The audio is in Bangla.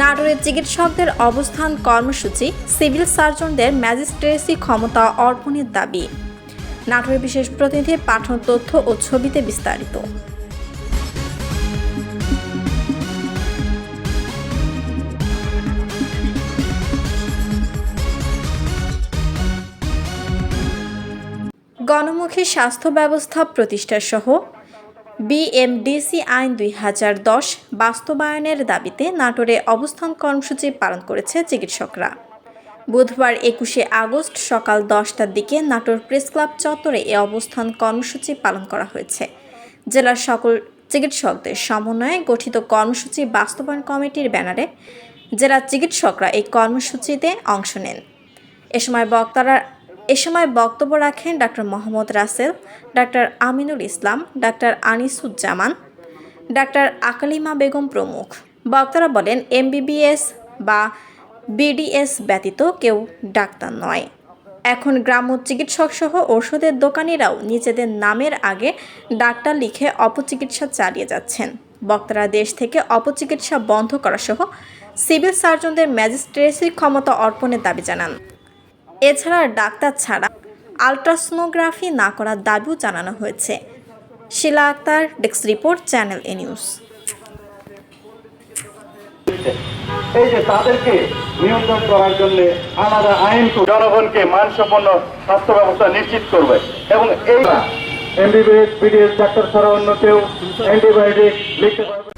নাটোরের চিকিৎসকদের অবস্থান কর্মসূচি, সিভিল সার্জনদের ম্যাজিস্ট্রেসি ক্ষমতা অর্পণের দাবি। নাটোরের বিশেষ প্রতিনিধি পাঠন তথ্য ও ছবিতে বিস্তারিত। গণমুখী স্বাস্থ্য ব্যবস্থা প্রতিষ্ঠা সহ বিএমডিসি আইন দুই হাজার দশ বাস্তবায়নের দাবিতে নাটোরে অবস্থান কর্মসূচি পালন করেছে চিকিৎসকরা। বুধবার একুশে আগস্ট সকাল দশটার দিকে নাটোর প্রেস ক্লাব চত্বরে এ অবস্থান কর্মসূচি পালন করা হয়েছে। জেলার সকল চিকিৎসকদের সমন্বয়ে গঠিত কর্মসূচি বাস্তবায়ন কমিটির ব্যানারে জেলা চিকিৎসকরা এই কর্মসূচিতে অংশ নেন। এ সময় বক্তারা এ সময় বক্তব্য রাখেন doctor Mohammad Rasel doctor Aminul Islam doctor Anisuzzaman doctor Akalima Begum প্রমুখ। বক্তারা বলেন, এমবিবিএস বা বিডিএস ব্যতীত কেউ ডাক্তার নয়। এখন গ্রাম্য চিকিৎসক সহ ওষুধের দোকানিরাও নিজেদের নামের আগে ডাক্তার লিখে অপচিকিৎসা চালিয়ে যাচ্ছেন। বক্তারা দেশ থেকে অপচিকিৎসা বন্ধ করা সহ সিভিল সার্জনদের ম্যাজিস্ট্রেসি ক্ষমতা অর্পণের দাবি জানান। এছাড়া ডাক্তার ছাড়া আলট্রাসোনোগ্রাফি না করার দাবিও জানানো হয়েছে। Shila Akter desk report channel A news. এই যে তাদেরকে নিয়ন্ত্রণ করার জন্য আলাদা আইন জনগণকে মানসম্পন্ন স্বাস্থ্য ব্যবস্থা নিশ্চিত করবে এবং এই এমবিবিএস বিডিএস ডাক্তার ছাড়া অন্য কেউ অ্যান্টিবায়োটিক লিখতে পারবে